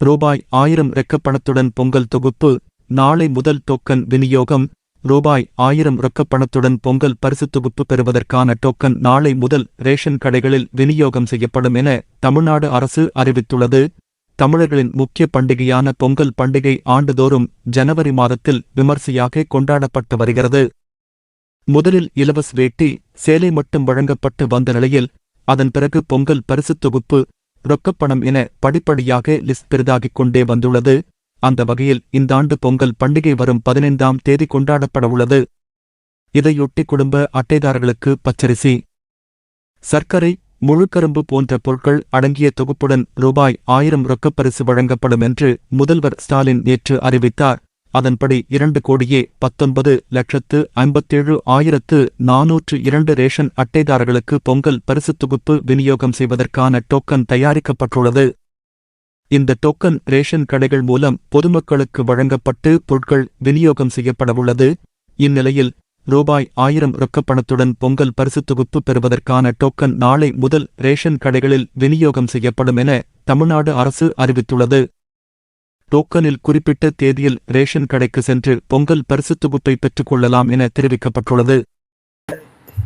ரூபாய் ஆயிரம் ரொக்கப்பணத்துடன் பொங்கல் தொகுப்பு நாளை முதல் டோக்கன் விநியோகம் ரூபாய் ஆயிரம் ரொக்கப்பணத்துடன் பொங்கல் பரிசு தொகுப்பு பெறுவதற்கான டோக்கன் நாளை முதல் ரேஷன் கடைகளில் விநியோகம் செய்யப்படும் என தமிழ்நாடு அரசு அறிவித்துள்ளது. தமிழர்களின் முக்கிய பண்டிகையான பொங்கல் பண்டிகை ஆண்டுதோறும் ஜனவரி மாதத்தில் விமர்சையாக கொண்டாடப்பட்டு வருகிறது. முதலில் இலவச வேட்டி சேலை மட்டும் வழங்கப்பட்டு வந்த நிலையில் அதன் பிறகு பொங்கல் பரிசுத் தொகுப்பு ரொக்கப்பணம் என படிப்படியாக லிஸ்ட் பெரிதாகிக் கொண்டே வந்துள்ளது. அந்த வகையில் இந்த ஆண்டு பொங்கல் பண்டிகை வரும் பதினைந்தாம் தேதி கொண்டாடப்படவுள்ளது இதையொட்டி குடும்ப அட்டைதாரர்களுக்கு பச்சரிசி சர்க்கரை முழுக்கரும்பு போன்ற பொருட்கள் அடங்கிய தொகுப்புடன் ரூபாய் ஆயிரம் ரொக்கப்பரிசு வழங்கப்படும் என்று முதல்வர் ஸ்டாலின் நேற்று அறிவித்தார். அதன்படி இரண்டு கோடியே பத்தொன்பது லட்சத்து ஐம்பத்தேழு ஆயிரத்து நாநூற்று இரண்டு ரேஷன் அட்டைதாரர்களுக்கு பொங்கல் பரிசுத் தொகுப்பு விநியோகம் செய்வதற்கான டோக்கன் தயாரிக்கப்பட்டுள்ளது. இந்த டோக்கன் ரேஷன் கடைகள் மூலம் பொதுமக்களுக்கு வழங்கப்பட்டு பொருட்கள் விநியோகம் செய்யப்படவுள்ளது. இந்நிலையில் ரூபாய் ஆயிரம் ரொக்கப்பணத்துடன் பொங்கல் பரிசுத் தொகுப்பு பெறுவதற்கான டோக்கன் நாளை முதல் ரேஷன் கடைகளில் விநியோகம் செய்யப்படும் என தமிழ்நாடு அரசு அறிவித்துள்ளது. டோக்கனில் குறிப்பிட்ட தேதியில் ரேஷன் கடைக்கு சென்று பொங்கல் பரிசு தொகுப்பை பெற்றுக் கொள்ளலாம் என தெரிவிக்கப்பட்டுள்ளது.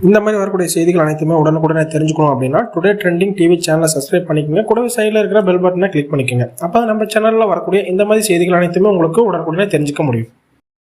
இந்த மாதிரி வரக்கூடிய செய்திகள் அனைத்துமே உடனுக்குடனே தெரிஞ்சுக்கணும் அப்படின்னா டுடே ட்ரெண்டிங் டிவி சேனலை சப்ஸ்கிரைப் பண்ணிக்கோங்க. கூடவே சைடில் இருக்கிற பெல் பட்டனை கிளிக் பண்ணிக்கோங்க. அப்போ நம்ம சேனலில் வரக்கூடிய இந்த மாதிரி செய்திகள் அனைத்துமே உங்களுக்கு உடனுக்குடனே தெரிஞ்சுக்க முடியும்.